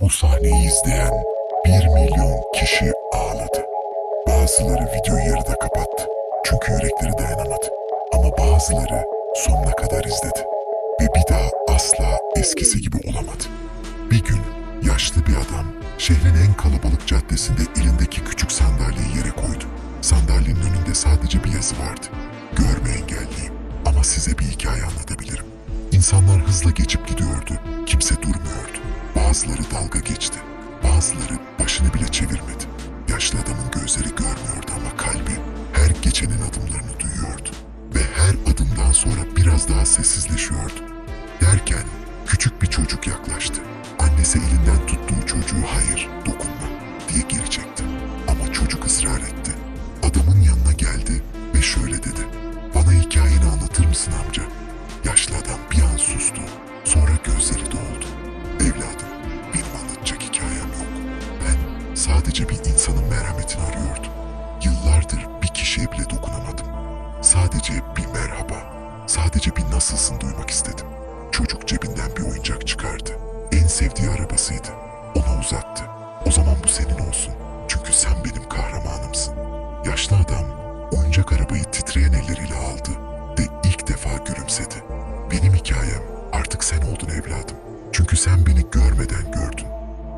Bu sahneyi izleyen 1 milyon kişi ağladı. Bazıları videoyu yarıda kapattı. Çünkü yürekleri dayanamadı. Ama bazıları sonuna kadar izledi. Ve bir daha asla eskisi gibi olamadı. Bir gün yaşlı bir adam şehrin en kalabalık caddesinde elindeki küçük sandalyeyi yere koydu. Sandalyenin önünde sadece bir yazı vardı. Görme engelliyim ama size bir hikaye anlatabilirim. İnsanlar hızla geçip gidiyordu. Kimse durmuyordu. Bazıları dalga geçti. Bazıları başını bile çevirmedi. Yaşlı adamın gözleri görmüyordu ama kalbi her geçenin adımlarını duyuyordu. Ve her adımdan sonra biraz daha sessizleşiyordu. Derken küçük bir çocuk yaklaştı. Annesi elinden tuttuğu çocuğu hayır dokunma diye geri. Sadece bir insanın merhametini arıyordum. Yıllardır bir kişiye bile dokunamadım. Sadece bir merhaba, sadece bir nasılsın duymak istedim. Çocuk cebinden bir oyuncak çıkardı. En sevdiği arabasıydı. Ona uzattı. O zaman bu senin olsun. Çünkü sen benim kahramanımsın. Yaşlı adam oyuncak arabayı titreyen elleriyle aldı ve ilk defa gülümsedi. Benim hikayem artık sen oldun evladım. Çünkü sen beni görmeden gördün.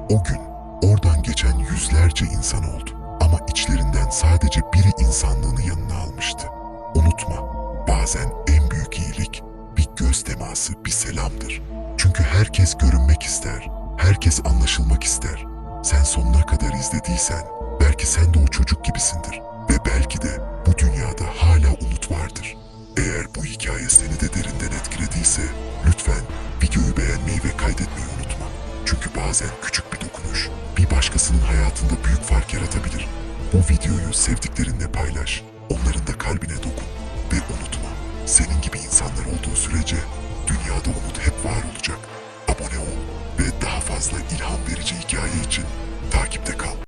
O gün oradan geçen yüzlerce insan oldu. Ama içlerinden sadece biri insanlığını yanına almıştı. Unutma, bazen en büyük iyilik bir göz teması, bir selamdır. Çünkü herkes görünmek ister, herkes anlaşılmak ister. Sen sonuna kadar izlediysen, belki sen de o çocuk gibisindir. Ve belki de bu dünyada hala umut vardır. Eğer bu hikaye seni de derinden etkilediyse, lütfen videoyu beğenmeyi ve kaydetmeyi unutma. Çünkü bazen küçük bir dokunuş, bir başkasının hayatında büyük fark yaratabilir. Bu videoyu sevdiklerinle paylaş, onların da kalbine dokun. Ve unutma, senin gibi insanlar olduğu sürece dünyada umut hep var olacak. Abone ol ve daha fazla ilham verici hikaye için takipte kal.